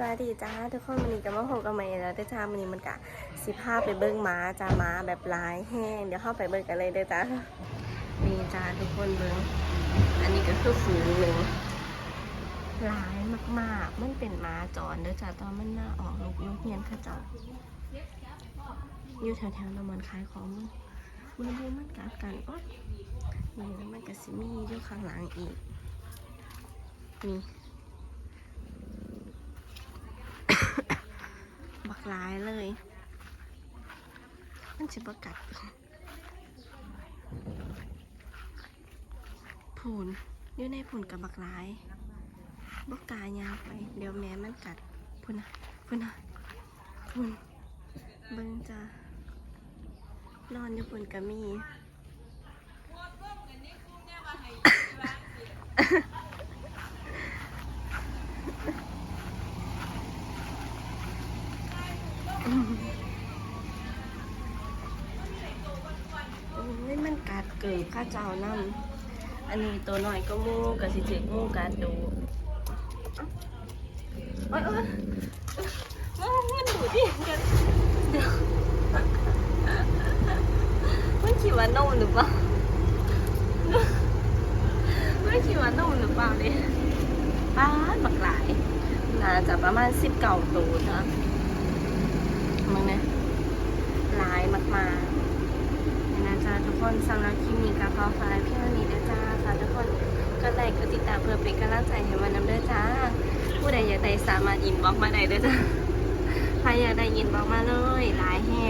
สวัสดีจ้าทุกคนวันนี้ก็มาพบกันใหม่แล้วเด้จ้าวันนี้มันกะสิพาไปเบิ้งม้าจ้าม้าแบบลายแห้งเดี๋ยวเข้าไปเบิ้งกันเลยเด้อจ้านี่จ้าทุกคนเบิ้งอันนี้ก็คือฝูงหนึ่งลายมากๆ มันเป็นม้าจรเด้อจ้าตอนมันน่าออกลูกยุกเฮียนเข้าเจ้าอยู่แถวๆนมันขายของมันมันดูมันกัดกันอ๊ยนี่มันก็สิมีอยู่ข้างหลังอีกนี่ บักร้ายเลย มันจะบกัดผุนอยู่ในผุนกับบักร้ายบกกายาวไป เดี๋ยวแม่มันกัดพุ่นนะพุ่นนะพุ่นเบิ่งจ้านอนอยู่พุ่นกับมี โอ้ยมันกัดเกิดข้าเจ้านำอันนี้ตัวหน่อยก็มูกับสิเจ็กมูกัดดูเอ้าโอ้ยโอ้ยมันดูดิกันเดี๋ยวมันขี่ว่านมหรือเปล่ามันขี่ว่านมหรือเปล่าเนี่ยป้าบักหลาย น่าจะประมาณสิบเก่าตัวนะ มึงนะหลายมากๆนี่นะจ๊ะทุกคนสำหรับคลิปนี้ก็ขอฝากพี่วันนี้ด้วยจ้าฝากทุกคนก็ไลค์กดติดตามเพื่อเป็นกำลังใจให้มันน้ำด้วยจ้า ผู้ใดอยากได้สามารถอินบ็อกมาได้ด้วยจ้าใครอยากได้อินบ็อกมาเลยหลายแห่